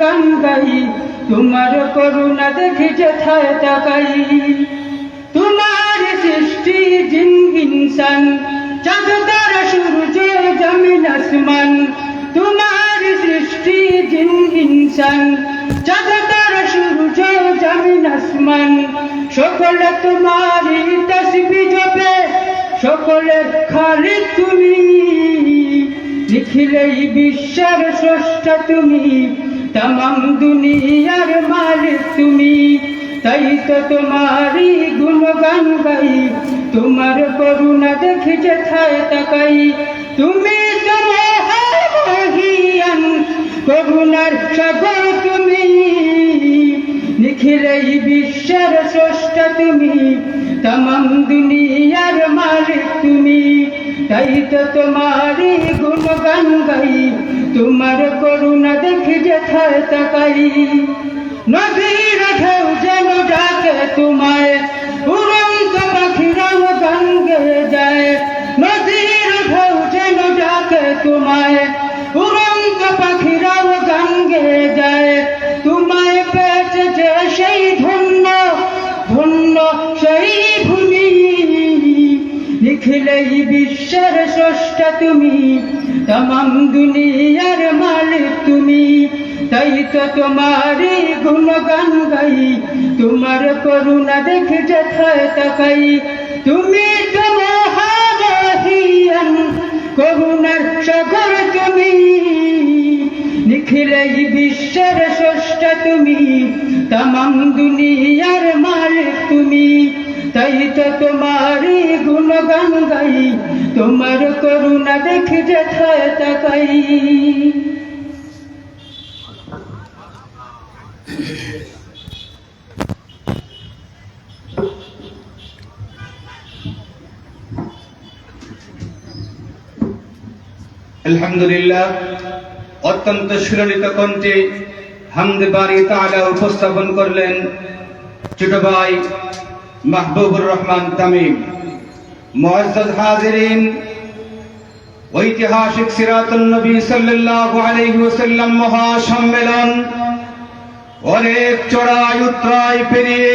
গান গাই, তোমার করুণা দেখি যেথায় তাকাই। তোমার সৃষ্টি জিন ইনসান চাঁদ তারা সূর্য জমিন আসমান। তোমার সৃষ্টি জিন ইনসান চাঁদ তারা সূর্য জমিন আসমান। সকলে তোমারই তসবি জপে, সকলে খালি তুমি। নিখিলেই বিশ্বের স্রষ্টা তুমি। তামাম দুনিয়ার মালিক তুমি তাই তো তোমারই গুণগান গাই তোমার করুণা দেখি যেথায় তাকাই তুমি করুণার সাগর তুমি নিখিলেই বিশ্বের স্রষ্টা তুমি তামাম দুনিয়ার মালিক তুমি তাই তো তোমারই গুণগান গাই তোমার করুণা দেখি যেথায় তাকাই। নদীর ঢেউ যেন ডাকে তোমায়, উড়ন্ত পাখিরাও গান গেয়ে যায়। নদীর ঢেউ যেন ডাকে তোমায়, উড়ন্ত পাখিরাও গান গেয়ে যায়। তোমায় পেয়েছে যে সেই ধন্য ধন্য সেই ভূমি। নিখিলেই বিশ্বের স্রষ্টা তুমি তামাম দুনিয়ার মালিক তুমি তাই তো তোমারই গুণগান গাই তোমার করুণা দেখে যেথায় তাকাই তুমি করুণার সাগর তুমি নিখিলেই বিশ্বের স্রষ্টা তুমি তামাম দুনিয়ার মালিক তুমি তাই তো তোমারই গুণগান গাই তোমার করুণা দেখে যেথায় তাকাই। আলহামদুলিল্লাহ, অত্যন্ত সুললিত কণ্ঠে হামদ বাড়ি উপস্থাপন করলেন ছোট ভাই মাহবুবুর রহমান তামিম। মুআজ্জাজ হাজিরিন, ঐতিহাসিক সিরাতুন নবী সাল্লাল্লাহু আলাইহি ওয়াসাল্লাম মহাসম্মেলন। অনেক চড়াই উত্তরাই পেরিয়ে,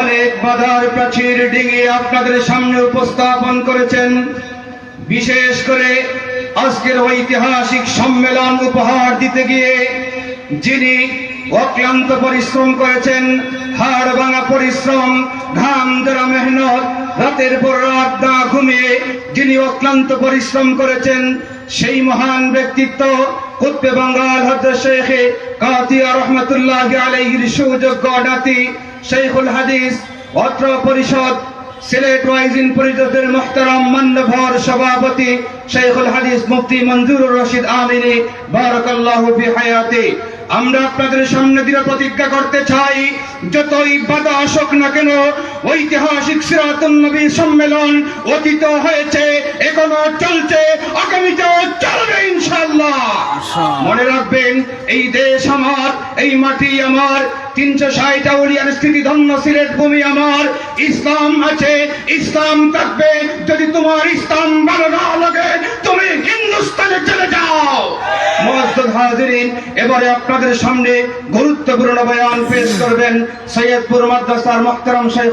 অনেক বাধার প্রাচীর ডিঙিয়ে আপনাদের সামনে উপস্থাপন করেছেন। বিশেষ করে আজকের ঐতিহাসিক সম্মেলন উপহার দিতে গিয়ে, যিনি অক্লান্ত পরিশ্রম করেছেন, হাড় ভাঙা পরিশ্রম, ঘাম জড়া মেহনত রাতের পর রাত না ঘুমিয়ে যিনি অক্লান্ত পরিশ্রম করেছেন, সেই মহান ব্যক্তিত্ব কুত্বে বাঙ্গাল শেখে কাতিয়া রহমতুল্লাহ আলাইহির সুযোগ্য নাতি শেখুল হাদিস, অত্র পরিষদ, সিলেট ওয়াইজিন পরিষদের মোহতারাম মান্যভর সভাপতি শেখুল হাদিস মুফতি মঞ্জুরুর রশিদ আমিনী, বারাকাল্লাহু ফি হায়াতি। আমরা আপনাদের সামনে দৃঢ় প্রতিজ্ঞা করতে চাই যতই বাধা আসুক না কেন ঐতিহাসিক সিরাতুন নবী সম্মেলন অতীত হয়েছে এখনও চলছে আগামীতেও চলবে ইনশাল্লাহ মনে রাখবেন এই দেশ আমার এই মাটি আমার স্থিতি ধন্য ভূমি আমার। ইসলাম আছে, ইসলাম যদি তোমার ইসলাম ভালো লাগে, তুমি চলে যাও। এবারে আপনাদের সামনে গুরুত্বপূর্ণ বয়ান পেশ করবেন সৈয়দপুর মাদ্রাসার মোহতারাম শেখ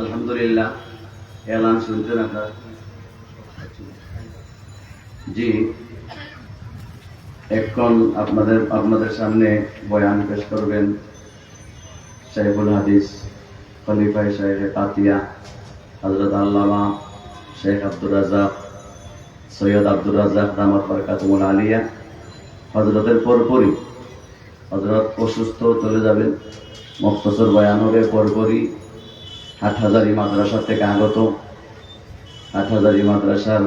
আলহামদুলিল্লাহ। এলান শুনছেন আপনার জি। এখন আপনাদের আপনাদের সামনে বয়ান পেশ করবেন সাইফুল হাদিস খলিফাই সাহেব কাতিয়া হজরত আল্লামা শেখ আব্দুর রাজাক সৈয়দ আব্দুর রাজাক দামাত বরকাতুল আলিয়া হজরতের পরপরই হজরত অসুস্থ চলে যাবেন। মুক্তসর বয়ান হবে পরপরই হাটহাজারি মাদ্রাসা থেকে আগত। হাটহাজারি মাদ্রাসার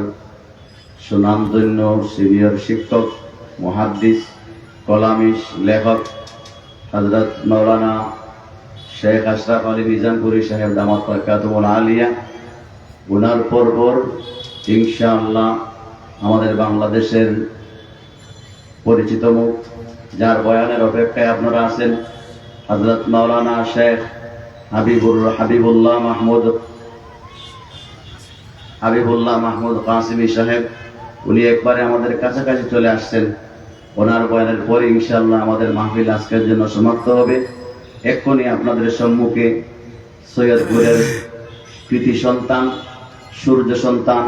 সুনামধন্য সিনিয়র শিক্ষক, মহাদ্দিস, কলামিশ, লেখক হজরত মৌলানা শেখ আশরাফ আলী নিজামপুরি সাহেব দামাত বরকাতুল আলিয়া। ওনার পরপর ইনশাআল্লাহ আমাদের বাংলাদেশের পরিচিত মুখ, যার বয়ানের অপেক্ষায় আপনারা আছেন। হজরত মাওলানা শেখ হাবিবুর, হাবিবুল্লাহ মাহমুদ হাবিবুল্লাহ মাহমুদ কাসিমি সাহেব, উনি একবারে আমাদের কাছাকাছি চলে আসছেন। ওনার বয়ানের পরে ইনশাল্লাহ আমাদের মাহফিল আজকের জন্য সমাপ্ত হবে। এক্ষুনি আপনাদের সম্মুখে সৈয়দপুরের কৃতি সন্তান, সূর্য সন্তান,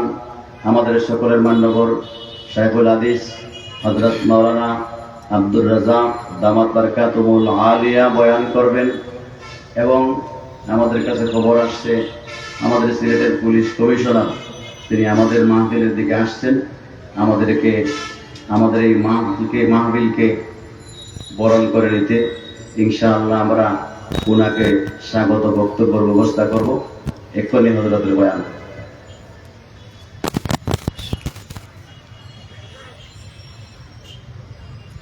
আমাদের সকলের মান্যবর সাহেবুল আদিস হজরত মৌলানা আব্দুর রাজা দামাত বারকাতুমুল আলিয়া বয়ান করবেন এবং আমাদের কাছে খবর আসছে, আমাদের সিলেটের পুলিশ কমিশনার, তিনি আমাদের মাহফিলের দিকে আসছেন। আমাদেরকে, আমাদের এই মাহফিলকে মাহফিলকে বরণ করে নিতে ইনশাআল্লাহ আমরা ওনাকে স্বাগত বক্তব্যের ব্যবস্থা করব। এক্ষুনি হজরতের বয়ান।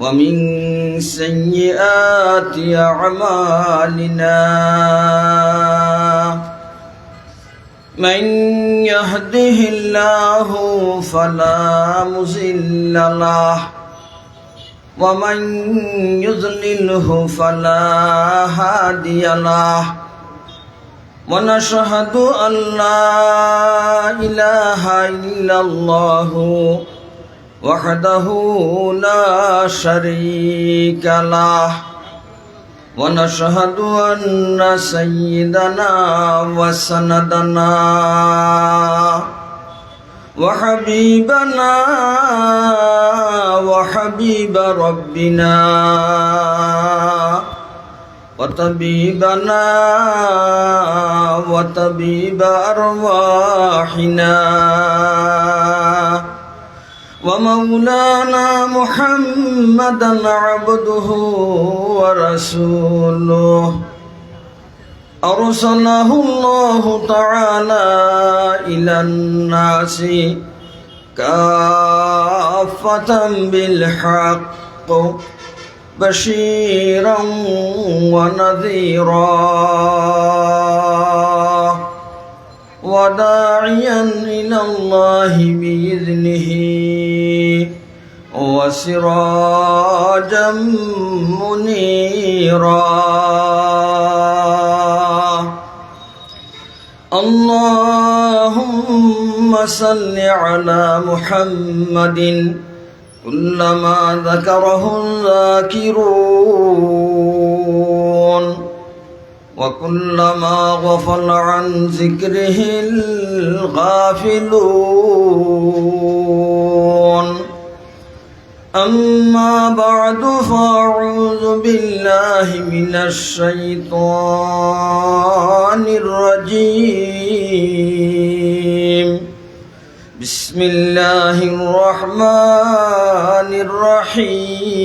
ومن سيئات أعمالنا. من يهده الله فلا مضل له ومن يضلله فلا هادي له. ونشهد أن لا إله إلا الله وحده لا شريك له ونشهد أن سيدنا وسندنا وحبيبنا وحبيب ربنا وطبيبنا وطبيب أرواحنا ومولانا محمدا عبده ورسوله أرسله الله تعالى إلى الناس كافة بالحق بشيرا ونذيرا وداعيا إلى الله بإذنه وسراجا منيرا. اللهم صل على محمد كلما ذكره الذاكرون وكلما غفل عن ذكره الغافلون. أما بعد فأعوذ بالله من الشيطان الرجيم. بسم الله الرحمن الرحيم.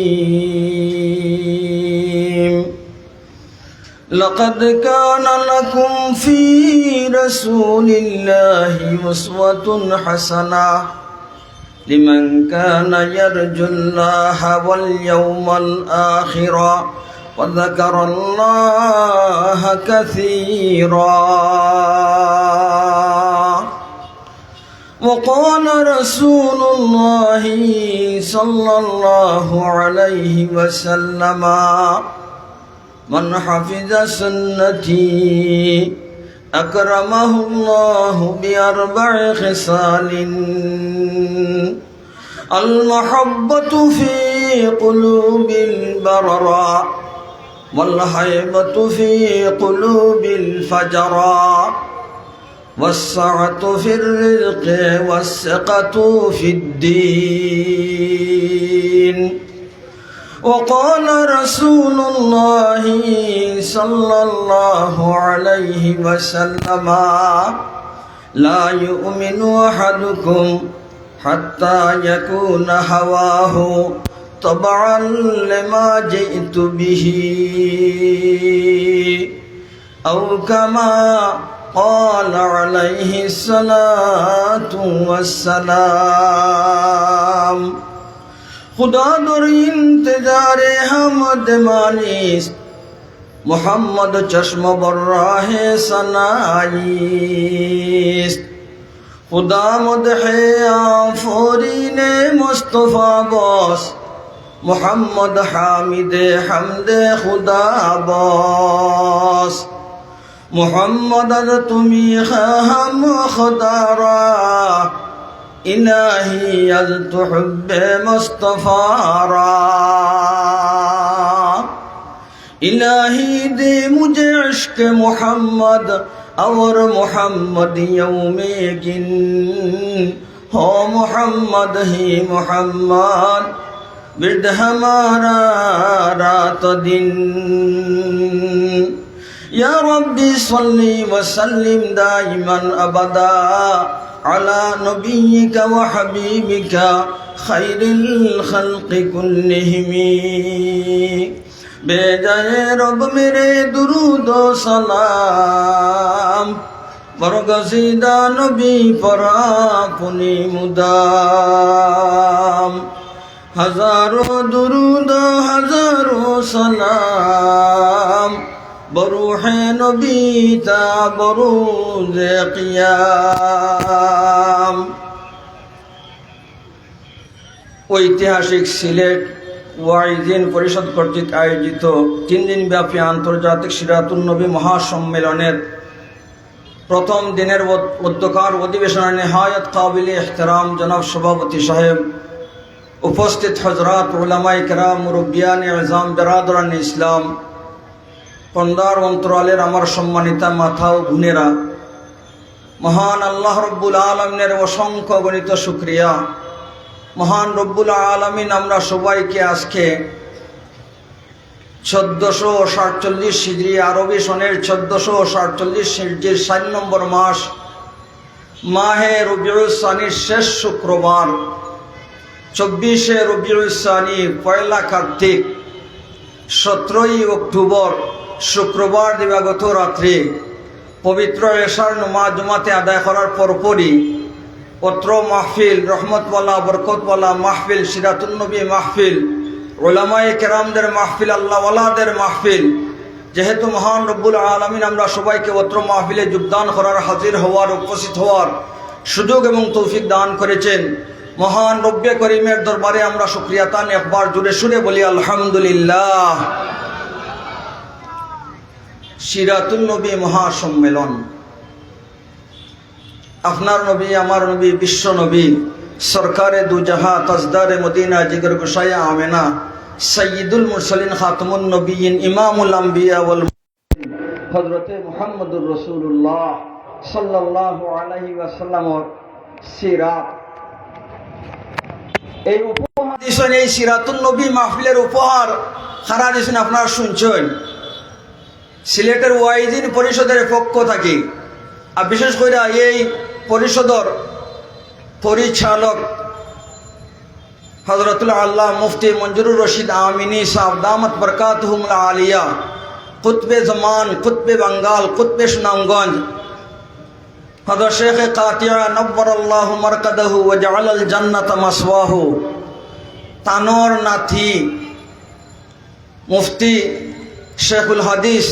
لقد كان لكم في رسول الله أسوة حسنة. لمن كان يرجو الله واليوم الآخر وذكر الله كثيرا. وقال رسول الله صلى الله عليه وسلم من حفظ سنتي أكرمه الله بأربع خصال المحبة في قلوب البررة والهيبة في قلوب الفجرة والسعة في الرزق والثقة في الدين وقال رسول الله صلى الله عليه وسلم لا يؤمن أحدكم حتى يكون هواه طبعا لما جئت به أو كما قال عليه الصلاة والسلام খুদা দর ইন্তজারে হামদ মানিস মোহাম্মদ চশম বর্রাহে সনাইস খুদা মদহে আফরিনে মুস্তফা বস, মোহাম্মদ হামিদে হামদে খুদা বস। মোহাম্মদ তুমি হাম খদারা إلهي يلت حب مصطفارا إلهي دي مجھے عشق محمد اور محمد یوم گن ہو محمد ہی محمد برد ہمارا رات دن يا ربي صل وسلم دائما أبدا على نبيك وحبيبك خير الخلق كلهم বেজায় রব মেরে দুরুদ ও সালাম বরগসিদা নবী পরাপুনি মুদাম হাজারো দুরুদ হাজারো সালাম বরুহে নবী তা বরুজ কিয়াম। ঐতিহাসিক সিলেট ওয়াইদিন পরিষদ কর্তৃক আয়োজিত তিন দিন ব্যাপী আন্তর্জাতিক সিরাতুল নবী মহাসম্মেলনের প্রথম দিনের উদ্যোকার অধিবেশনে নেহায়ত কাবিল এহতরাম জনাব সভাপতি সাহেব উপস্থিত হজরাত ওলামাই কেরাম এজাম বেরাদরান ইসলাম পন্দার অন্তরালের আমার সম্মানিতা মাথা ও গুণেরা মহান আল্লাহ রব্বুল আলমিনের অসংখ্য গণিত শুক্রিয়া। মহান রব্বুল আলমিন আমরা সবাইকে আজকে চোদ্দশো সাতচল্লিশ সিজরি আরবি সনের চোদ্দশো সাতচল্লিশ সিজরির ষাট নম্বর মাস, মাহে রবিউসানির শেষ শুক্রবার, চব্বিশে রবিউসানি পয়লা কার্তিক। সতেরোই অক্টোবর শুক্রবার দিবাগত রাত্রে পবিত্র এশার নমা জমাতে আদায় করার পরপরই অত্র মাহফিল, রহমতওয়ালা, বরকতওয়ালা মাহফিল, সিরাতুন্নবী মাহফিল ওলামায়ে কেরামদের মাহফিল, আল্লাহওয়ালাদের মাহফিল, যেহেতু মহান রব্বুল আলমিন আমরা সবাইকে অত্র মাহফিলে যোগদান করার হাজির হওয়ার, উপস্থিত হওয়ার সুযোগ এবং তৌফিক দান করেছেন। মহান রব্বে করিমের দরবারে আমরা সুক্রিয়াতান একবার জুড়ে সুরে বলি, আলহামদুলিল্লাহ। সিরাতুল নবী মহাসম্মেলন। আপনার নবী, আমার নবী, বিশ্ব নবী, সরকারে দুজাহা তজদারে মদিনা জিগর গুসাইয়া আমেনা সঈদুল মুরসলিন খাতমুল নবীন ইমামুল আম্বিয়া হজরতে মুহাম্মদুর রসুল্লাহ সাল্লাল্লাহু আলাইহি ওয়াসাল্লামর সিরাত। এই উপহার দিছেন এই সিরাতুল নবী মাহফিলের উপহার খারা দিছেন আপনারা শুনছেন। সিলেটের ওয়াইদিন পরিষদের পক্ষ থাকি, আর বিশেষ করে এই পরিষদর পরিচালক হজরতুল আল্লাহ মুফতি মঞ্জুরুর রশিদ আমিনী সাহ দামত বরকাত আলিয়া, কুতবে জমান, কুতবে বাঙ্গাল, কুতবে সুনামগঞ্জ هذا الشيخ قاطع نبر الله مركده وجعل الجنة مسواه তানোর নাথি মুফতি শেখুল হাদিস,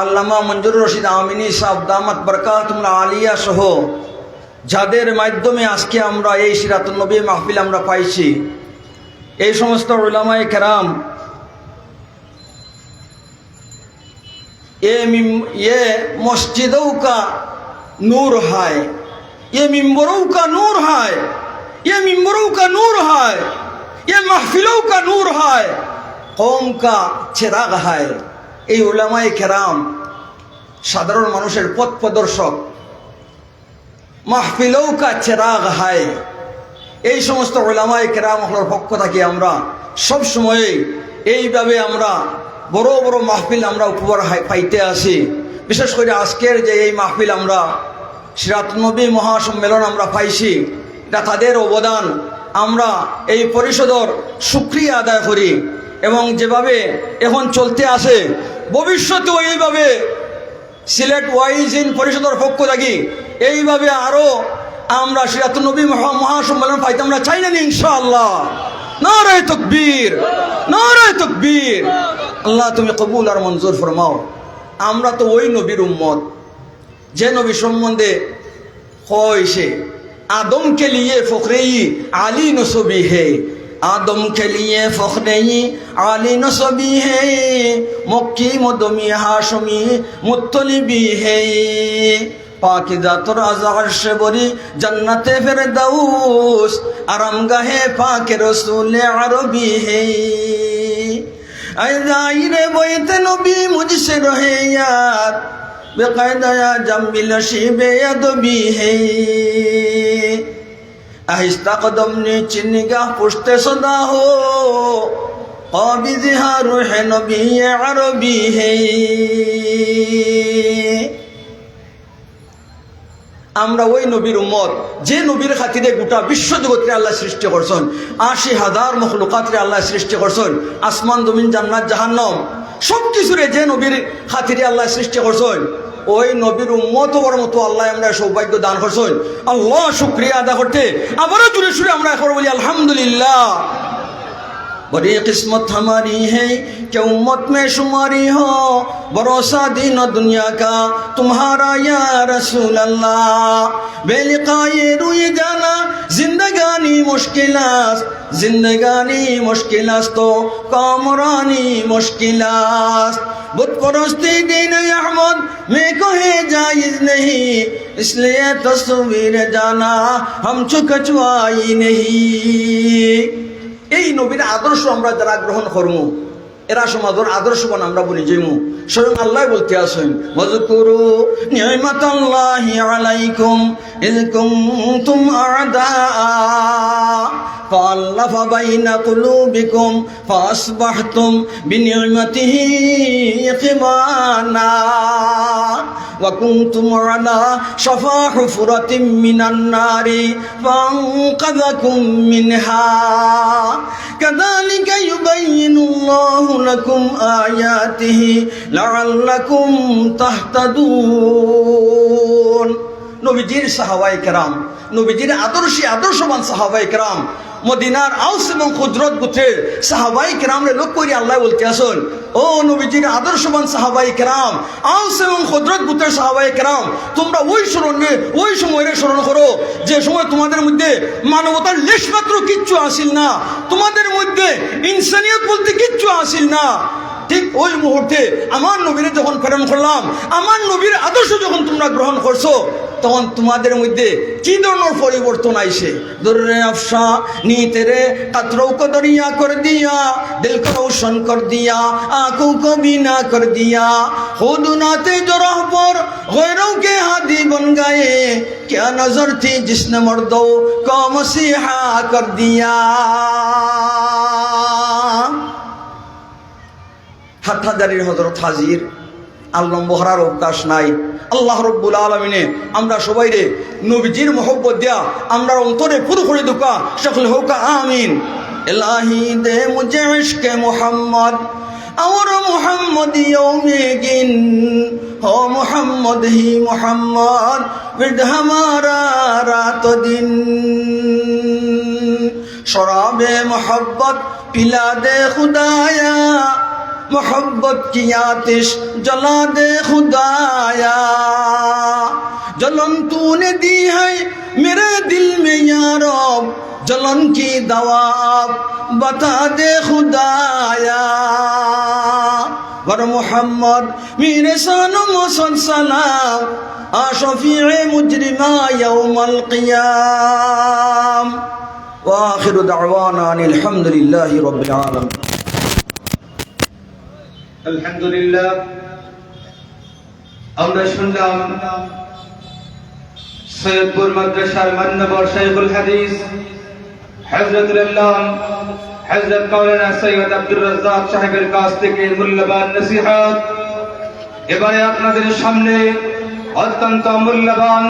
আল্লামা মঞ্জুর রশিদ আমিনী সাহ দামাত আলিয়া সহ যাদের মাধ্যমে আজকে আমরা এই সিরাতুল নবী মাহফিল আমরা পাইছি। এই সমস্ত উলামায় কেরাম, এ মসজিদৌকা मस्जिदों का नूर है ये मिम्बरों का नूर है ये मिम्बरों का नूर है ये महफिलों का नूर है कौम का चिराग है এই উলামায়ে কেরাম সাধারণ মানুষের পথ প্রদর্শক মাহফিলৌ কা চেরাগ হায় এই সমস্ত ওলামায় কেরামহলার পক্ষ থেকে আমরা সব সময়ে এইভাবে আমরা বড় বড় মাহফিল আমরা উপহার হাই- পাইতে আসি বিশেষ করে আজকের যে এই মাহফিল আমরা সিরাত নবী মহাসম্মেলন আমরা পাইছি। এটা তাদের অবদান। আমরা এই পরিষদর সুক্রিয়া আদায় করি এবং যেভাবে এখন চলতে আসে ভবিষ্যতেও এইভাবে সিলেট ওয়াইজ ইন পরিষদের পক্ষ থাকি এইভাবে আরও আমরা সিরাত নবী মহা- মহাসম্মেলন পাইতে আমরা চাই না ইনশাআল্লাহ। নারায় তকবীর নারায় তকবীর। আল্লাহ তুমি কবুল আর মঞ্জুর ফরমাও। আমরা তো ওই নবীর উম্মত। যে নবী সম্বন্ধে হয়েছে आदम के लिए फखरे आली नसबी है आदम के लिए फखरे आली नसबी है मक्की मदमी हाशमी मुत्तलिबी है पाकिदा তোর আজার সে বরি জন্নতে ফের দাউস আরামগাহে পাকে রসুল আরবি হে আইরে বইতে নবী মুঝসে রহে यार কদম নি হো। হে। আমরা ওই নবীর উমর যে নবীর খাতিরে গোটা বিশ্ব জগতরে আল্লাহ সৃষ্টি করছেন। আশি হাজার মখলুকাতরে আল্লাহ সৃষ্টি করছেন। আসমান, জমিন, জান্নাত, জাহান্নম সব কিছুরে যে নবীর খাতিরে আল্লাহ সৃষ্টি করছেন। ওই নবীর উম্মত ওর মতো আল্লাহ আমরা সৌভাগ্য দান করছেন। আল্লাহ শুক্রিয়া আদা করতে। আবারও জুড়ে সুরে আমরা এখন বলি, আলহামদুলিল্লাহ। بڑی قسمت ہماری ہے کہ امت میں شماری ہو، بھروسہ دین و دنیا کا۔ تمہارا یا رسول اللہ، بے لقائے روئے جانا، زندگانی مشکلات زندگانی مشکلات تو کامرانی مشکلات بت پرستی دین احمد، میں کوئی جائز نہیں۔ اس لیے تصویر جانا، ہم چکچوائی نہیں۔ এই নবীর আদর্শ আমরা যারা গ্রহণ করবো এরা সমাজের আদর্শবান আমরা বলি যেমু স্বয়ং আল্লাহ বলতে আসেন ওয়াজকুরু নি'মাতাল্লাহি আলাইকুম ইয কুনতুম আ'দা فألف بين قلوبكم فأصبحتم بنعمته إخوانا وكنتم على شفا حفرة من النار فأنقذكم منها كذلك يبين الله لكم آياته لعلكم تهتدون নবীজির সাহাবাই কেরাম নবীজির আদর্শী আদর্শবান সাহাবাই কেরাম মদিনার আউস এবং ক্ষুদ্রত গোত্রের সাহাবাই কেরামরে লোক করি আল্লাহ বলতে আসুন, ও নবীজির আদর্শবান সাহাবাই কেরাম, আউস এবং ক্ষুদ্রত গোত্রের সাহাবাই কেরাম, তোমরা ওই স্মরণে, ওই সময়ের স্মরণ করো, যে সময় তোমাদের মধ্যে মানবতার লেশমাত্র কিচ্ছু আসিল না, তোমাদের মধ্যে ইনসানিয়ত বলতে কিচ্ছু আসিল না। ঠিক ওই মুহূর্তে আমার নবীর যখন প্রেরণ করলাম আমার নবীর আদর্শ যখন তোমরা গ্রহণ করছো তখন তোমাদের মধ্যে কি ধরনের পরিবর্তন আইসে দরে আফসা নি তেরে কাতরও কো দরিয়া কর দিয়া দিল কো রোশন কর দিয়া आंखों को बीना कर दिया खुद नाते जो राह पर गैरों के हाथी बन गए क्या नजर थी जिसने मर्दों को मसीहा कर दिया হাটহাজারির হজরত হাজির। আর লম্ব অভ্যাস নাই। আল্লাহ রব্বুল আলমিনে আমরা সবাই রে নবীজির মোহব্বত দেয়া আমরা অন্তরে পুরোপুরি দুকা, সকল হোকা, আমিন। এলাহি দে মুজে মোহাম্মদ اور محمد یوم گن ہو محمد হি محمد ورد ہمارا رات و دن شراب محبت پلا मोहब्बत की आतिश जला दे खुदाया जलन तूने दी है मेरे दिल में यारोब जलन की दवा बता दे खुदाया वर मोहम्मद मेरे सन मोसन सलाम आशफी मुजरिमा यौमल क़ियाम واخر دعوانا ان الحمد لله رب العالمين আলহামদুলিল্লাহ। আমরা শুনলাম সৈয়দপুর মাদ্রাসার মান্যবর হাদিস মাওলানা সৈয়দ আব্দুর রাজ্জাক সাহেবের কাছ থেকে মূল্যবান নসিহত। এবারে আপনাদের সামনে অত্যন্ত মূল্যবান